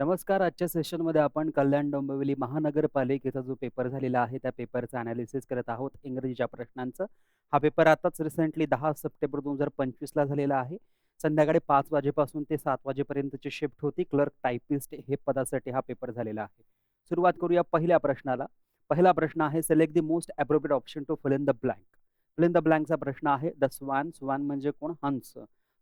नमस्कार. आजच्या सेशनमध्ये आपण कल्याण डोंबिवली महानगरपालिकेचा जो पेपर झालेला आहे, त्या पेपरचं अनालिसिस करत आहोत इंग्रजीच्या प्रश्नांचं. हा पेपर आताच रिसेंटली दहा सप्टेंबर 2025 ला झालेला आहे. संध्याकाळी पाच वाजेपासून ते सात वाजेपर्यंतची शिफ्ट होती. क्लर्क टायपिस्ट हे पदासाठी हा पेपर झालेला आहे. सुरुवात करूया पहिल्या प्रश्नाला. पहिला प्रश्न आहे select the most appropriate option to fill in the blank. Fill in the ब्लँकचा प्रश्न आहे द स्वान, स्वान म्हणजे कोण? हंस.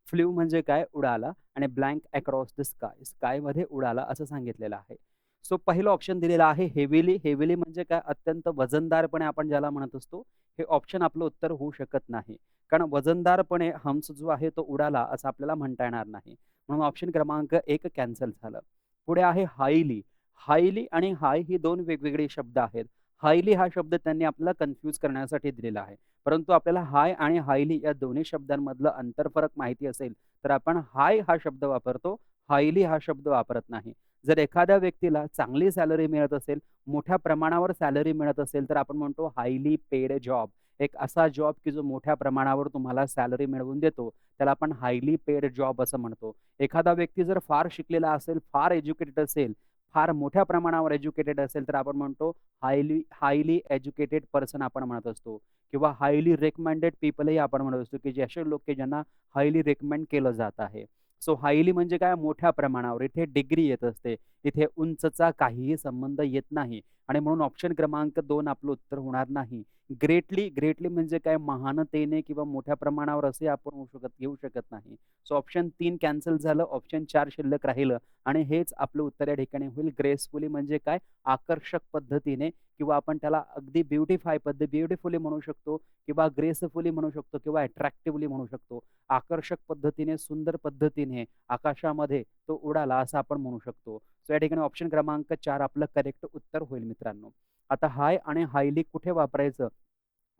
फ्ल्यू म्हणजे काय? उडाला आणि ब्लँक अक्रॉस द स्काय. स्कायमध्ये उडाला असं सांगितलेलं आहे. सो पहिलं ऑप्शन दिलेलं आहे हेविली. हेविली म्हणजे काय? अत्यंत वजनदारपणे आपण ज्याला म्हणत असतो. हे ऑप्शन आपलं उत्तर होऊ शकत नाही. कारण वजनदारपणे हंस जो आहे तो उडाला असं आपल्याला म्हणता येणार नाही. म्हणून ऑप्शन क्रमांक एक कॅन्सल झालं. पुढे आहे हायली. हायली आणि हाय ही दोन वेगवेगळे शब्द आहेत. हायली हा शब्द त्यांनी आपल्याला कन्फ्यूज करण्यासाठी दिलेला आहे. परंतु आपल्याला हाय आणि हायली या दोन्ही शब्दांमधलं अंतरफरक माहिती असेल, तर आपण हाय हा शब्द वापरतो, हायली हा शब्द वापरत नाही. जर एखाद्या व्यक्तीला चांगली सॅलरी मिळत असेल, मोठ्या प्रमाणावर सॅलरी मिळत असेल, तर आपण म्हणतो हायली पेड जॉब. एक असा जॉब की जो मोठ्या प्रमाणावर तुम्हाला सॅलरी मिळवून देतो, त्याला आपण हायली पेड जॉब असं म्हणतो. एखादा व्यक्ती जर फार शिकलेला असेल, फार एज्युकेटेड असेल, फार मोठ्या प्रमाणावर एज्युकेटेड असेल, तर आपण म्हणतो हायली हायली एज्युकेटेड पर्सन आपण म्हणत असतो किंवा हायली रेकमेंडेड पीपलही आपण म्हणत असतो, की जे असे लोक की ज्यांना हायली रेकमेंड केलं जात आहे. सो हायली म्हणजे काय? मोठ्या प्रमाणावर. इथे डिग्री येत असते. इथे उंचचा काहीही संबंध येत नाही आणि म्हणून ऑप्शन क्रमांक दोन आपलं उत्तर होणार नाही. ग्रेटली, ग्रेटली म्हणजे काय? महानतेने किंवा मोठ्या प्रमाणावर असे आपण होऊ शकत घेऊ शकत नाही. सो ऑप्शन तीन कॅन्सल झालं. ऑप्शन चार शिल्लक राहिलं आणि हेच आपलं उत्तर या ठिकाणी होईल. ग्रेसफुली म्हणजे काय? आकर्षक पद्धतीने किंवा आपण त्याला अगदी ब्युटिफाय पद्धत ब्युटिफुली म्हणू शकतो किंवा ग्रेसफुली म्हणू शकतो किंवा अट्रॅक्टिव्हली म्हणू शकतो. आकर्षक पद्धतीने, सुंदर पद्धतीने आकाशामध्ये तो उडाला असं आपण म्हणू शकतो. सो या ठिकाणी ऑप्शन क्रमांक चार आपलं करेक्ट उत्तर होईल मित्रांनो. आता हाय आणि हायली कुठे वापरायचं?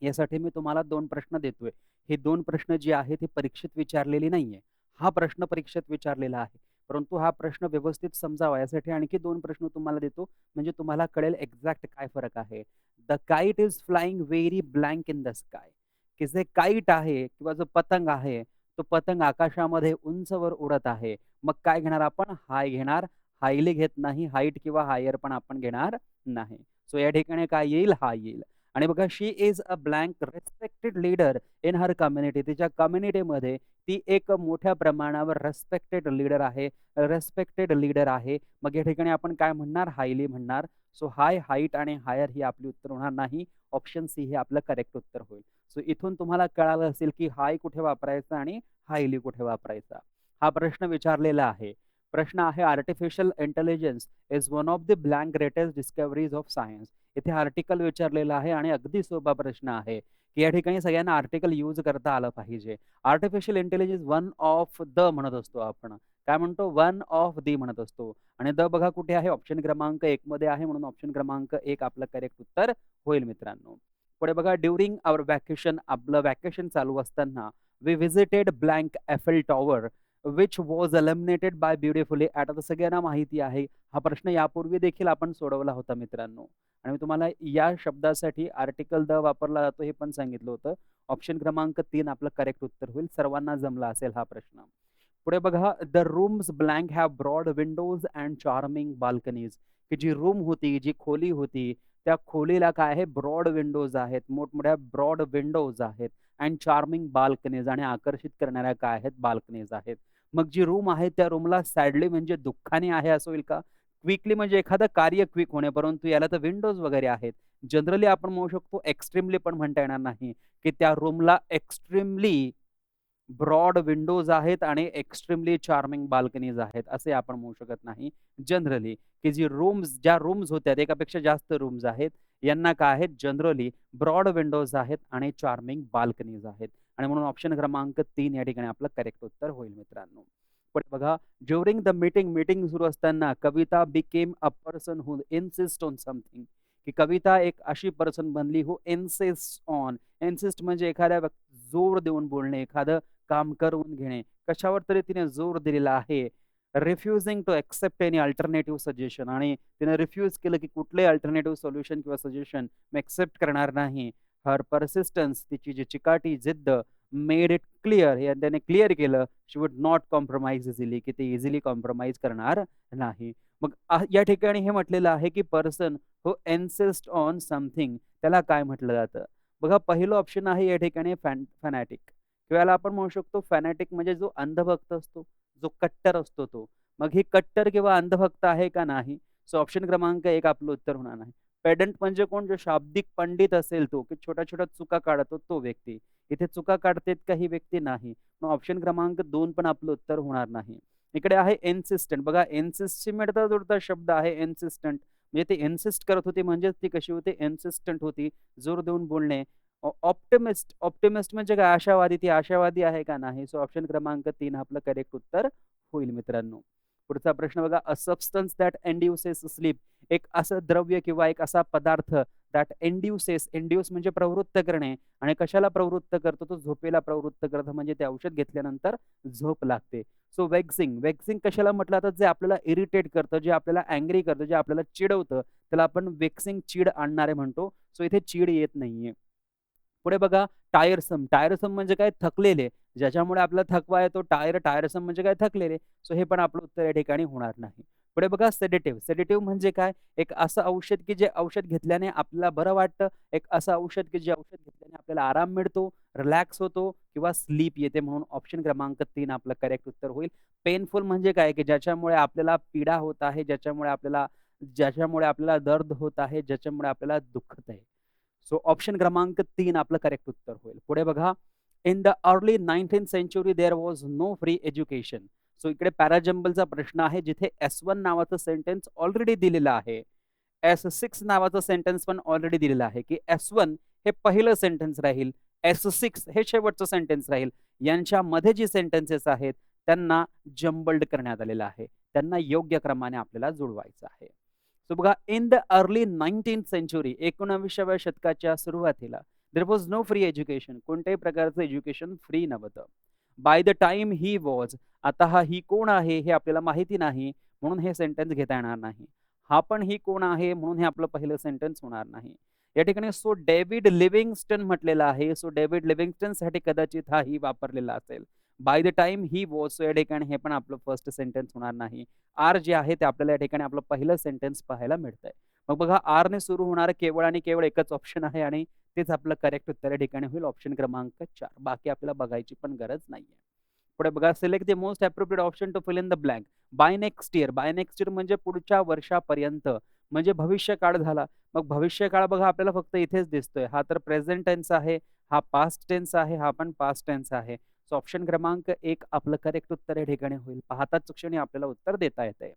यासाठी मी तुम्हाला दोन प्रश्न देतोय. हे दोन प्रश्न जे आहेत हे परीक्षेत विचारलेली नाहीये. हा प्रश्न परीक्षेत विचारलेला आहे. परंतु हा प्रश्न व्यवस्थित समजावा यासाठी आणखी दोन प्रश्न तुम्हाला देतो, म्हणजे तुम्हाला कळेल एक्झॅक्ट काय फरक आहे. The kite is flying very blank in the sky. की जे काईट आहे किंवा जो पतंग आहे, तो पतंग आकाशामध्ये उंचवर उडत आहे. मग काय घेणार आपण? हाय घेणार. हायली घेत नाही. हाईट किंवा हायर पण आपण घेणार नाही. सो या ठिकाणी काय येईल? हा येईल. आणि बघा she is a blank respected leader in her community. तिच्या कम्युनिटीमध्ये ती एक मोठ्या प्रमाणावर रेस्पेक्टेड लीडर आहे. रेस्पेक्टेड लीडर आहे. मग या ठिकाणी आपण काय म्हणणार? हायली म्हणणार. सो हाय, हाईट आणि हायर ही आपली उत्तर होणार नाही. ऑप्शन सी हे आपलं करेक्ट उत्तर होईल. सो इथून तुम्हाला कळालं असेल, की हाय कुठे वापरायचा आणि हायली कुठे वापरायचा. हा प्रश्न विचारलेला आहे. प्रश्न आहे artificial intelligence is one of the blank greatest discoveries of science. इथे आर्टिकल विचारलेलं आहे आणि अगदी सोपा प्रश्न आहे, की या ठिकाणी सगळ्यांना आर्टिकल यूज करता आलं पाहिजे. Artificial intelligence one of the म्हणत असतो आपण. काय म्हणतो? वन ऑफ दी म्हणत असतो आणि द बघा कुठे आहे? ऑप्शन क्रमांक एक मध्ये आहे म्हणून ऑप्शन क्रमांक एक आपलं करेक्ट उत्तर होईल मित्रांनो. पुढे बघा ड्युरिंग आवर व्हॅकेशन आपलं व्हॅकेशन चालू असताना we visited blank Eiffel tower which was eliminated by beautifully at. आता सगळ्यांना माहिती आहे. हा प्रश्न यापूर्वी देखील आपण सोडवला होता मित्रांनो आणि मी तुम्हाला या शब्दासाठी आर्टिकल द वापरला जातो हे पण सांगितलं होतं. ऑप्शन क्रमांक तीन आपलं करेक्ट उत्तर होईल. सर्वांना जमला असेल हा प्रश्न. पुढे बघा the rooms blank have broad windows and charming balconies. की जी रूम होती, जी खोली होती, त्या खोलीला काय आहे? ब्रॉड विंडोज आहेत. मोठमोठ्या ब्रॉड विंडोज आहेत अँड चार्मिंग बाल्कनीज आणि आकर्षित करणाऱ्या काय आहेत? बाल्कनीज आहेत. मग जी रूम आहे त्या रूमला सॅडली म्हणजे दुःखाने आहे असं होईल का? क्विकली म्हणजे एखादं कार्य क्विक होणे, परंतु याला तर विंडोज वगैरे आहेत. जनरली आपण म्हणू शकतो एक्स्ट्रीमली पण म्हणता येणार नाही, की त्या रूमला एक्स्ट्रीमली ब्रॉड विंडोज आहेत आणि एक्स्ट्रीमली चार्मिंग बाल्कनीज आहेत, असे आपण म्हणू शकत नाही. जनरली की जी रूम्स ज्या रूम्स होत्या एकापेक्षा जास्त रूम्स आहेत, यांना काय आहेत? जनरली ब्रॉड विंडोज आहेत आणि चार्मिंग बाल्कनीज आहेत आणि म्हणून ऑप्शन क्रमांक तीन या ठिकाणी आपलं करेक्ट उत्तर होईल मित्रांनो. पण बघा ज्युरिंग द मीटिंग, मीटिंग सुरू असताना Kavita became a person who insist on something. की कविता एक अशी पर्सन बनली हो इन्सिस्ट ऑन. इन्सिस्ट म्हणजे एखाद्या जोर देऊन बोलणे, एखादं काम करून घेणे. कशावर तरी तिने जोर दिलेला आहे. Refusing to accept any alternative suggestion आणि तिने रिफ्यूज केलं, की कुठलंही अल्टरनेटिव्ह सोल्युशन किंवा सजेशन मी एक्सेप्ट करणार नाही. हर पर्सिस्टन्स तिची जी चिकाटी, जिद्द मेड इट क्लिअर हे त्याने क्लिअर केलं she would not compromise easily की ती इझिली कॉम्प्रोमाइज करणार नाही. मग या ठिकाणी हे म्हटलेलं आहे, की पर्सन हो इन्सिस्ट ऑन समथिंग त्याला काय म्हटलं जातं? बघा पहिलं ऑप्शन आहे या ठिकाणी फॅन फॅनॅटिक किंवा याला आपण म्हणू शकतो फॅनॅटिक म्हणजे जो अंधभक्त असतो, जो कट्टर असतो तो. मग ही कट्टर किंवा अंधभक्त आहे का नाही? सो ऑप्शन क्रमांक एक आपलं उत्तर होणार नाही. पेडंट म्हणजे कोण? जो शाब्दिक पंडित असेल तो, की छोट्या-छोट्या चुका काढतो तो व्यक्ती. इथे चुका काढतेत का ही व्यक्ती? नाही. मग ऑप्शन क्रमांक दोन पण आपलं उत्तर होणार नाही. इकडे आहे एन्सिस्टंट बघा इन्सिस्टशी मिळता-जुळता शब्द आहे एन्सिस्टंट म्हणजे ते एन्सिस्ट करत होती म्हणजेच ती कशी होती? एन्सिस्टंट होती. जोर देऊन बोलणे. ऑप्टिमिस्ट, ऑप्टिमिस्ट म्हणजे काय? आशावादी. ती आशावादी आहे का? नाही. सो ऑप्शन क्रमांक तीन आपलं करेक्ट उत्तर होईल मित्रांनो. पुढचा प्रश्न बघा a substance that induces sleep एक असं द्रव्य किंवा एक असा पदार्थ दॅट इंड्यूसेस इंड्यूस म्हणजे प्रवृत्त करणे आणि कशाला प्रवृत्त करतो? तो झोपेला प्रवृत्त करतो म्हणजे ते औषध घेतल्यानंतर झोप लागते. सो वेक्सिंग, वेक्सिंग कशाला म्हटलं तर जे आपल्याला इरिटेट करतं, जे आपल्याला अँग्री करतं, जे आपल्याला चिडवतं, त्याला आपण वेक्सिंग चीड आणणारे म्हणतो. सो इथे चीड येत नाहीये. पुढे बघा टायरसम, टायरसम म्हणजे काय? थकलेले. ज्याच्यामुळे आपला थकवा येतो टायर टायरसम म्हणजे काय? थकलेले. सो हे पण आपलं उत्तर या ठिकाणी होणार नाही. पुढे बघा सेडेटिव्ह, सेडेटिव्ह म्हणजे काय? एक असं औषध, की जे औषध घेतल्याने आपल्याला बरं वाटतं. एक असं औषध, की जे औषध घेतल्याने आपल्याला आराम मिळतो, रिलॅक्स होतो किंवा स्लीप येते म्हणून ऑप्शन क्रमांक तीन आपलं करेक्ट उत्तर होईल. पेनफुल म्हणजे काय? की ज्याच्यामुळे आपल्याला पीडा होत आहे, ज्याच्यामुळे आपल्याला ज्याच्यामुळे आपल्याला दर्द होत आहे, ज्याच्यामुळे आपल्याला दुखत आहे. सो ऑप्शन क्रमांक तीन आपलं करेक्ट उत्तर होईल. पुढे बघा in the early 19th century there was no free education. So इकडे पॅराजंबलचा प्रश्न आहे जिथे एस वन नावाचं सेंटेन्स ऑलरेडी दिलेलं आहे. एस सिक्स नावाचं सेंटन्स पण ऑलरेडी दिलेलं आहे, की एस वन हे पहिलं सेंटेन्स राहील. एस सिक्स हे शेवटचं सेंटेन्स राहील. यांच्यामध्ये जी सेंटेन्सेस आहेत त्यांना जंबल्ड करण्यात आलेलं आहे. त्यांना योग्य क्रमाने आपल्याला जुळवायचं आहे. सो बघा in the early 19th century 19व्या शतकाच्या सुरुवातीला there was no free education. कोणत्याही प्रकारचं एज्युकेशन फ्री नव्हतं. By the time he was आता हा ही कोण आहे हे आपल्याला माहिती नाही म्हणून हे सेंटेन्स घेता येणार नाही. हा पण ही कोण आहे म्हणून हे आपलं पहिलं सेंटन्स होणार नाही. या ठिकाणी सो डेव्हिड लिव्हिंगस्टन म्हटलेलं आहे. सो डेव्हिड लिव्हिंगस्टनसाठी कदाचित हा ही वापरलेला असेल. By the time he was so या ठिकाणी हे पण आपलं फर्स्ट सेंटेन्स होणार नाही. आर जे आहे ते आपल्याला या ठिकाणी आपलं पहिलं सेंटेन्स पाहायला मिळतंय. मग बघा आरने सुरू होणारं केवळ आणि केवळ एकच ऑप्शन आहे आणि तेच आपलं करेक्ट उत्तर या ठिकाणी होईल ऑप्शन क्रमांक चार बाकी आपल्याला बघायची पण गरज नाहीये. पुढे बघा select the most appropriate option to fill in the blank. By next year, by next year म्हणजे पुढच्या वर्षापर्यंत म्हणजे भविष्यकाळ झाला. मग भविष्यकाळ बघा आपल्याला फक्त इथेच दिसतोय. हा तर प्रेझेंट टेन्स आहे, हा पास्ट टेन्स आहे, हा पण पास्ट टेन्स आहे. सो ऑप्शन क्रमांक एक आपलं करेक्ट उत्तर या ठिकाणी होईल. पाहताच क्षणी आपल्याला उत्तर देता येतंय.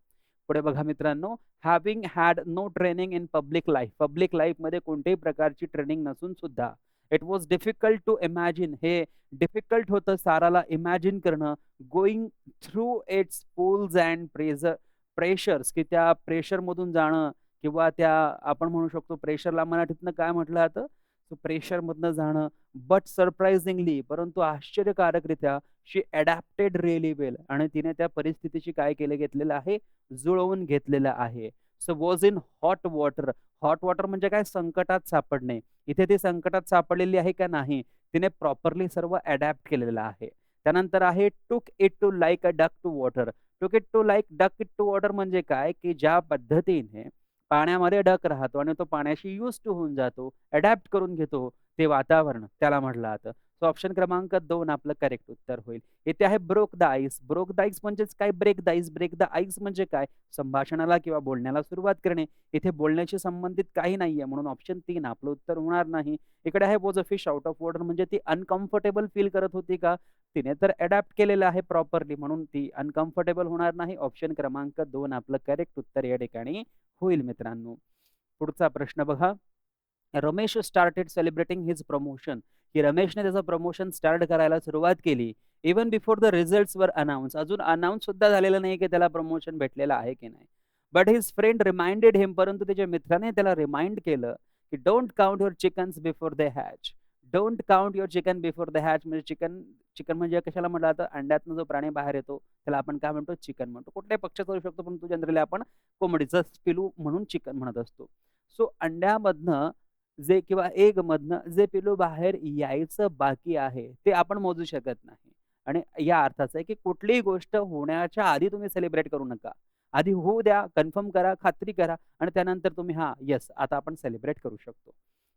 पुढे बघा मित्रांनो having had no training in public life. Public लाईफमध्ये कोणत्याही प्रकारची ट्रेनिंग नसून सुद्धा it was difficult to imagine हे डिफिकल्ट होतं साराला इमॅजिन करणं going through its pulls and pressure pressures की त्या प्रेशरमधून जाणं किंवा त्या आपण म्हणू शकतो प्रेशरला मराठीतनं काय म्हटलं जातं? सो प्रेशरमधनं जाणं बट सरप्राइझिंगली परंतु आश्चर्यकारकरित्या शी अडॅप्टेड रिअली वेल आणि तिने त्या परिस्थितीशी काय केलं घेतलेलं आहे? जुळवून घेतलेलं आहे. So was in hot water. Hot water म्हणजे काय? संकटात सापडणे. इथे ती संकटात सापडलेली आहे का? नाही. तिने प्रॉपरली सर्व अडॅप्ट केलेलं आहे. त्यानंतर आहे took it to like a duck to water. Took it to like duck it to water म्हणजे काय? की ज्या पद्धतीने पाण्यामध्ये डक राहतो आणि तो पाण्याशी यूज्ड टू होऊन जातो, अडॅप्ट करून घेतो ते वातावरण त्याला म्हटलं जातं. सो ऑप्शन क्रमांक दोन आपलं करेक्ट उत्तर होईल. इथे आहे broke the ice. Broke the ice म्हणजेच काय? Break the ice. Break the ice म्हणजे काय? संभाषणाला किंवा बोलण्याला सुरुवात करणे. इथे बोलण्याशी संबंधित काही नाहीये म्हणून ऑप्शन तीन आपलं उत्तर होणार नाही. इकडे आहे was a fish out of water म्हणजे ती अनकम्फर्टेबल फील करत होती का? तिने तर अडॅप्ट केलेलं आहे प्रॉपरली म्हणून ती अनकम्फर्टेबल होणार नाही. ऑप्शन क्रमांक दोन आपलं करेक्ट उत्तर या ठिकाणी होईल मित्रांनो. पुढचा प्रश्न बघा. Ramesh started celebrating his promotion. की रमेशने त्याचं प्रमोशन स्टार्ट करायला सुरुवात केली. Even before the results were announced. अजून अनाऊन्स सुद्धा झालेलं नाही की त्याला प्रमोशन भेटलेलं आहे की नाही. But his friend reminded him परंतु त्याच्या मित्राने त्याला रिमाइंड केलं, की don't count your chickens before they hatch. Don't count your chicken before the hatch म्हणजे चिकन चिकन म्हणजे कशाला म्हटलं जातं? अंड्यातनं जो प्राणी बाहेर येतो त्याला आपण काय म्हणतो? चिकन म्हणतो. कुठल्याही पक्ष करू शकतो पण तू जनरली आपण कोंबडीचं पिलू म्हणून चिकन म्हणत असतो. सो अंड्यामधनं जे किंवा एगमधनं जे पिलू बाहेर यायचं बाकी आहे, ते आपण मोजू शकत नाही. आणि या अर्थाचं आहे की कुठलीही गोष्ट होण्याच्या आधी तुम्ही सेलिब्रेट करू नका. आधी होऊ द्या, कन्फर्म करा, खात्री करा आणि त्यानंतर तुम्ही हां, येस आता आपण सेलिब्रेट करू शकतो.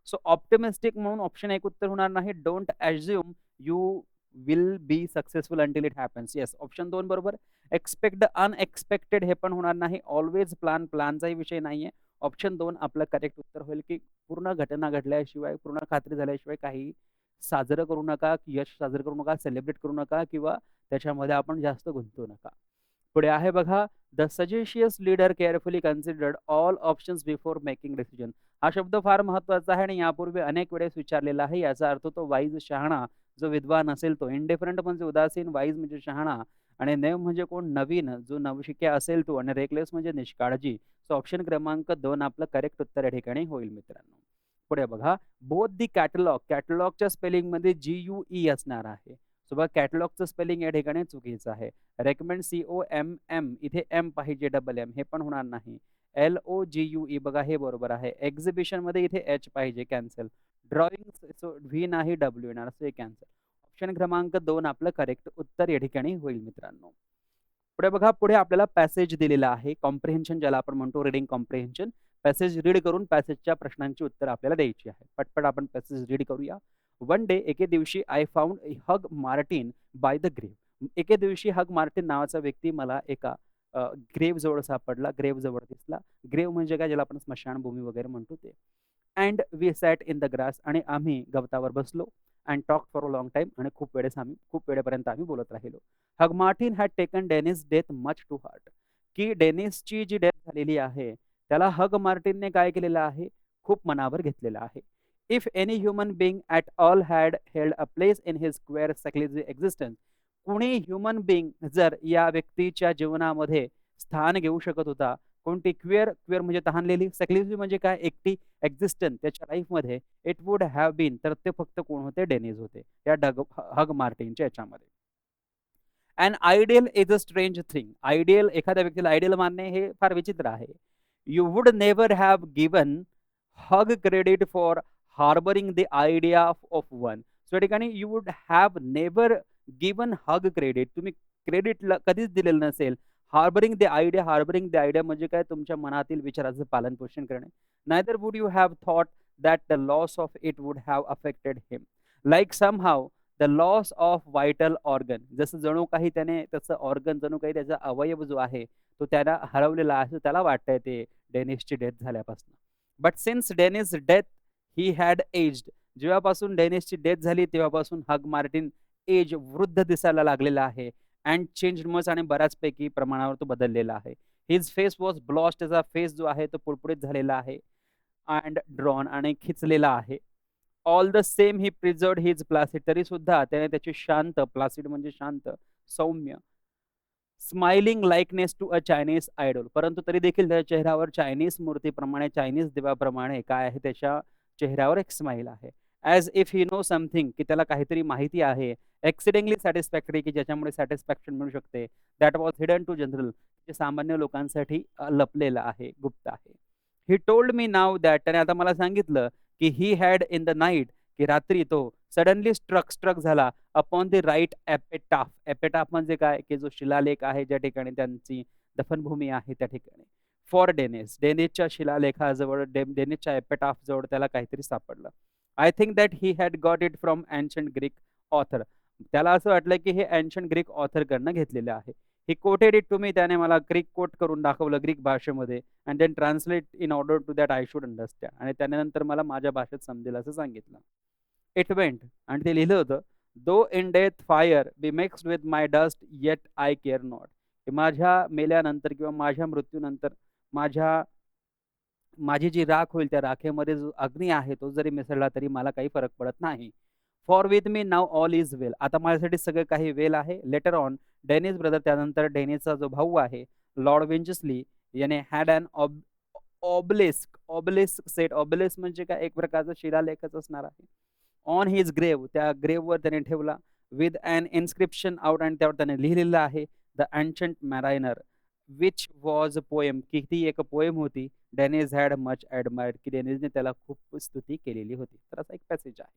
सो ऑप्टिमिस्टिक म्हणून ऑप्शन एक उत्तर होणार नाही. Don't assume you will be successful until it happens. Yes, option दोन बरोबर. एक्सपेक्ट अनएक्सपेक्टेड हे पण होणार नाही. ऑल्वेज प्लॅन, प्लॅनचाही विषय नाही आहे ऑप्शन दोन आपलं करेक्ट उत्तर होईल, की पूर्ण घटना घडल्याशिवाय, पूर्ण खात्री झाल्याशिवाय काही साजरं करू नका, यश साजरं करू नका, सेलिब्रेट करू नका किंवा त्याच्यामध्ये आपण जास्त गुंतवू नका. पुढे आहे बघा, the सजेशियस leader carefully considered all options before making decision. हा शब्द फार महत्त्वाचा आहे आणि यापूर्वी अनेक वेळेस विचारलेला आहे. याचा अर्थ तो वाईज शहाणा, जो विद्वान असेल तो. इंडिफरंट म्हणजे उदासीन, वाईज म्हणजे शहाणा आणि नेव म्हणजे कोण नवीन, जो नवशिक्या असेल तो आणि रेकलेस म्हणजे निष्काळजी. सो ऑप्शन क्रमांक दोन आपलं करेक्ट उत्तर या ठिकाणी होईल मित्रांनो. पुढे बघा, बोथ दी कॅटलॉग, कॅटलॉगच्या स्पेलिंगमध्ये जी-यू-ई असणार आहे. सो बघा कॅटलॉगचं स्पेलिंग या ठिकाणी चुकीचं आहे. रेकमेंड सी-ओ-एम-एम इथे एम पाहिजे डबल एम हे पण होणार नाही. एल-ओ-जी-यू-ई बघा हे बरोबर आहे. एक्झिबिशनमध्ये इथे एच पाहिजे कॅन्सल. ड्रॉइंग सो व्ही नाही डब्ल्यू येणार सो हे कॅन्सल. ऑप्शन क्रमांक दोन आपलं करेक्ट उत्तर या ठिकाणी होईल मित्रांनो. पुढे बघा, पुढे आपल्याला पॅसेज दिलेला आहे. कॉम्प्रिहेन्शन ज्याला आपण म्हणतो रीडिंग कॉम्प्रिहेन्शन. पॅसेज रीड करून पॅसेजच्या प्रश्नांची उत्तर आपल्याला द्यायची आहे. पटपट आपण पॅसेज रीड करूया. वन डे एके दिवशी I found Hugh Martin by the grave. एके दिवशी हग मार्टिन नावाचा व्यक्ती मला एका ग्रेव्ह जवळ सापडला. ग्रेव्हजवळ दिसला. ग्रेव्ह म्हणजे काय ज्याला आपण स्मशानभूमी वगैरे म्हणतो ते. And we sat in the grass आणि आम्ही गवतावर बसलो. And talk for a long time आणि खूप वेळेस आम्ही खूप वेळेपर्यंत आम्ही बोलत राहिलो. Hugh Martin had taken Dennis death much to heart. की डेनिसची जी डेथ झालेली आहे, त्याला हग मार्टिनने काय केलेलं आहे? खूप मनावर घेतलेलं आहे. If any human being at all had held a place in his square sacrifice existence. कुणी ह्युमन बिंग जर या व्यक्तीच्या जीवनामध्ये स्थान घेऊ शकत होता, कोणती क्वेअर, क्वेअर म्हणजे तहानलेली, सॅक्रिफाइस म्हणजे काय एकटी एक्झिस्टन्स त्याच्या लाईफमध्ये इट वुड हॅव बीन तर ते फक्त कोण होते? डेनिज होते. या डग हग मार्टिनच्या याच्यामध्ये. And ideal is a strange thing. Ideal एखाद्या व्यक्तीला आयडियल मानणे हे फार विचित्र आहे. You would never have given Hugh credit for harbouring the idea of one. So या ठिकाणी you would have never given Hugh credit. तुम्ही क्रेडिट कधीच दिलेलं नसेल. Harbouring the idea, harbouring the idea म्हणजे काय? तुमच्या मनातील विचाराचं पालन-पोषण करणे. Neither would you have thought that the loss of it would have affected him. Like somehow the loss of vital organ. जसं जणू काही त्याने त्याचं ऑर्गन जणू काही त्याचा अवयव जो आहे, तो त्याला हरवलेला आहे असं त्याला वाटतंय ते डेनिसची डेथ झाल्यापासून. But since Dennis death he had aged. जेव्हापासून डेनिसची डेथ झाली तेव्हापासून हग मार्टिन एज वृद्ध दिसायला लागलेला आहे. अँड चेंज मच आणि बऱ्याचपैकी प्रमाणावर तो बदललेला आहे. हिज फेस वॉज ब्लॉस्ट त्याचा फेस जो आहे तो पुळपुळीत झालेला आहे. अँड ड्रॉन आणि खिचलेला आहे. All the same he preserve his placid. तरीसुद्धा त्याने त्याची शांत, प्लासिड म्हणजे शांत, सौम्य smiling likeness to a Chinese idol. परंतु तरी देखील त्याच्या चेहऱ्यावर चायनीज मूर्तीप्रमाणे, चायनीज देवाप्रमाणे काय आहे त्याच्या चेहऱ्यावर एक स्माईल आहे. As if he know something की त्याला काहीतरी माहिती आहे. एक्सिडेंटली सॅटिस्फॅक्टरी की ज्याच्यामुळे सॅटिस्फॅक्शन मिळू शकते. That was hidden to general. जे सामान्य लोकांसाठी लपलेलं आहे, गुप्त आहे. He told me now that त्याने आता मला सांगितलं की he had in the night की रात्री तो सडनली स्ट्रक स्ट्रक झाला upon the right epitaph epitaph म्हणजे काय? की जो शिलालेख आहे ज्या ठिकाणी त्यांची दफनभूमी आहे त्या ठिकाणी. फॉर डेनेस डेनेसच्या शिलालेखाजवळ डे एपेटाफ जवळ त्याला काहीतरी सापडलं. I think that he had got it from ancient Greek author. त्याला असं वाटलं की हे अँशंट ग्रीक ऑथरकडनं घेतलेलं आहे. He quoted it to me त्याने मला ग्रीक कोट करून दाखवलं ग्रीक भाषेमध्ये and then translate in order to that I should understand आणि त्याने नंतर मला माझ्या भाषेत समजेल असं सांगितलं. इट वेंट आणि ते लिहिलं होतं, though in death fire be mixed with my dust yet I care not. माझ्या मेल्यानंतर किंवा माझ्या मृत्यूनंतर माझ्या माझी जी राख होईल त्या राखेमध्ये जो अग्नी आहे तो जरी मिसळला तरी मला काही फरक पडत नाही. For with me now all is well. आता माझ्यासाठी सगळं काही वेल आहे. लेटर ऑन डेनिस ब्रदर त्यानंतर डेनिसचा जो भाऊ आहे लॉर्ड विंचस्ली याने had an ob obelisk obelisk set obelisk म्हणजे काय? एक प्रकारचा शिलालेखच असणार आहे. ऑन हिज ग्रेव्ह त्या ग्रेव्हवर त्याने ठेवला विथ ॲन इन्स्क्रिप्शन आउट आणि त्यावर त्याने लिहिलेलं आहे the ancient mariner which was a poem की ती एक पोएम होती. डेनिस हॅड मच ॲडमायर्ड की डेनेजने त्याला खूप स्तुती केलेली होती. तर असा एक पॅसेज आहे.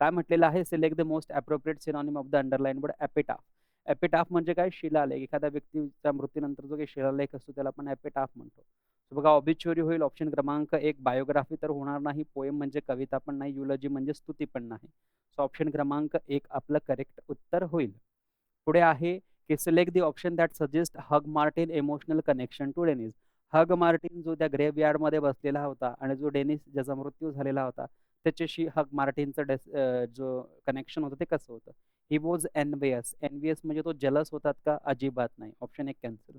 काय म्हटलेलं आहे? Select the most appropriate synonym of the underline word epitaph. Epitaph म्हणजे काय शिलालेख एखाद्या व्यक्तीच्या मृत्यूनंतर जो काही शिलालेख असतो त्याला आपण एपिटाफ म्हणतो सो बघा ऑबिच्युअरी होईल ऑप्शन क्रमांक एक बायोग्राफी तर होणार नाही पोएम म्हणजे कविता पण नाही युलॉजी म्हणजे स्तुती पण नाही सो ऑप्शन क्रमांक एक आपलं करेक्ट उत्तर होईल पुढे आहे की select the option that suggest Hugh Martin emotional connection to Dennis Hugh Martin जो त्या ग्रेव यार्डमध्ये बसलेला होता आणि जो डेनिस ज्याचा मृत्यू झालेला होता त्याच्याशी हग मार्टिनचं डेस जो कनेक्शन होतं ते कसं होतं? ही वॉज एनवियस एनवियस म्हणजे तो जलस होतात का? अजिबात नाही. ऑप्शन एक कॅन्सल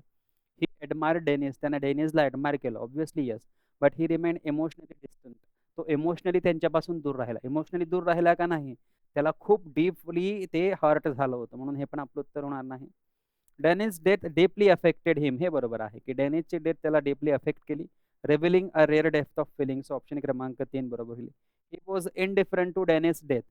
ही ॲडमायर डेनिस त्याने डेनिसला ॲडमायर केलं. Obviously yes but he remain emotionally distant तो इमोशनली त्यांच्यापासून दूर राहिला. इमोशनली दूर राहिला का नाही? त्याला खूप डीपली ते हर्ट झालं होतं म्हणून हे पण आपलं उत्तर होणार नाही. Dennis death deeply affected him हे बरोबर आहे की डेनिसची डेथ त्याला डीपली अफेक्ट केली. Revealing a rare death of feelings option क्रमांक तीन बरोबर होईल. He was indifferent to Dennis death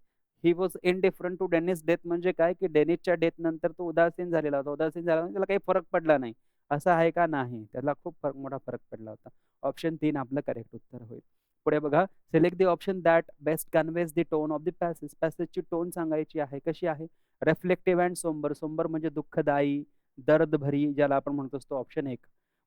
he was indifferent to Dennis death म्हणजे काय? की डेनिसच्या डेथ नंतर तो उदासीन झालेला होता. उदासीन झाला त्याला काही फरक पडला नाही. असं आहे का? नाही. त्याला खूप फरक मोठा फरक पडला होता. ऑप्शन तीन आपलं करेक्ट उत्तर होईल. पुढे बघा. Select the option that best conveys the tone of the passage पॅसेजची tone सांगायची आहे कशी आहे? रिफ्लेक्टिव्ह अँड सोंबर सोंबर म्हणजे दुःखदायी दर्द भरी ज्याला आपण म्हणतो असतो ऑप्शन एक.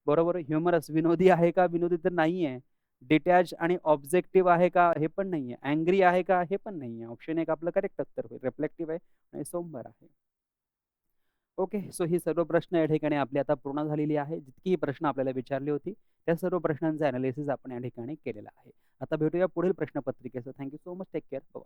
बरोबर? ह्युमरस विनोदी आहे का? विनोदी तर नाही आहे डिटॅच आणि ऑब्जेक्टिव्ह आहे का? हे पण नाही आहे अँग्री आहे का? हे पण नाही आहे ऑप्शन एक आपलं करेक्ट उत्तर होईल. रिफ्लेक्टिव्ह आहे आणि सोमवार आहे. ओके. सो ही सर्व प्रश्न या ठिकाणी आपली आता पूर्ण झालेली आहे. जितकीही प्रश्न आपल्याला विचारली होती त्या सर्व प्रश्नांचं अनालिसिस आपण या ठिकाणी केलेलं आहे. आता भेटूया पुढील प्रश्नपत्रिकेचं. Thank you so much take care bye